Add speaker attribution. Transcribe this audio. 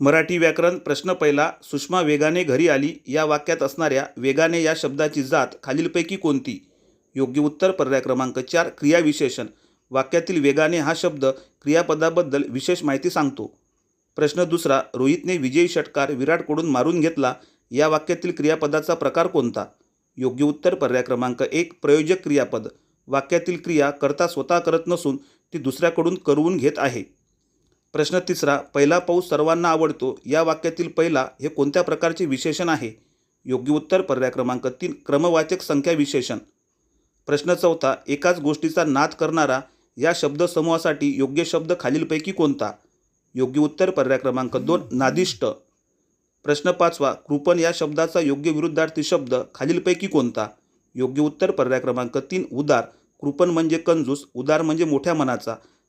Speaker 1: मराठी व्याकरण प्रश्न पहिला सुषमा वेगाने घरी आली. या वाक्यात असणाऱ्या वेगाने या शब्दाची जात खालीलपैकी कोणती? योग्य उत्तर पर्याय क्रमांक चार क्रियाविशेषण वाक्यातील वेगाने हा शब्द क्रियापदाबद्दल विशेष माहिती सांगतो. प्रश्न दुसरा रोहितने विजयी षटकार विराटकडून मारून घेतला. या वाक्यातील क्रियापदाचा प्रकार कोणता? योग्य उत्तर पर्याय क्रमांक एक प्रयोजक क्रियापद. वाक्यातील क्रिया करता स्वतः करत नसून ती दुसऱ्याकडून करवून घेत आहे. प्रश्न तिसरा पहिला पाऊस सर्वांना आवडतो या वाक्यातील पहिला हे कोणत्या प्रकारचे विशेषण आहे? योग्य उत्तर पर्याय क्रमांक तीन क्रमवाचक संख्या विशेषण. प्रश्न चौथा एकाच गोष्टीचा नाद करणारा या शब्दसमूहासाठी योग्य शब्द खालीलपैकी कोणता? योग्य उत्तर पर्याय क्रमांक दोन नादिष्ट. प्रश्न पाचवा कृपण या शब्दाचा योग्य विरुद्धार्थी शब्द खालीलपैकी कोणता? योग्य उत्तर पर्याय क्रमांक तीन उदार. कृपण म्हणजे कंजूस उदार म्हणजे मोठ्या मनाचा.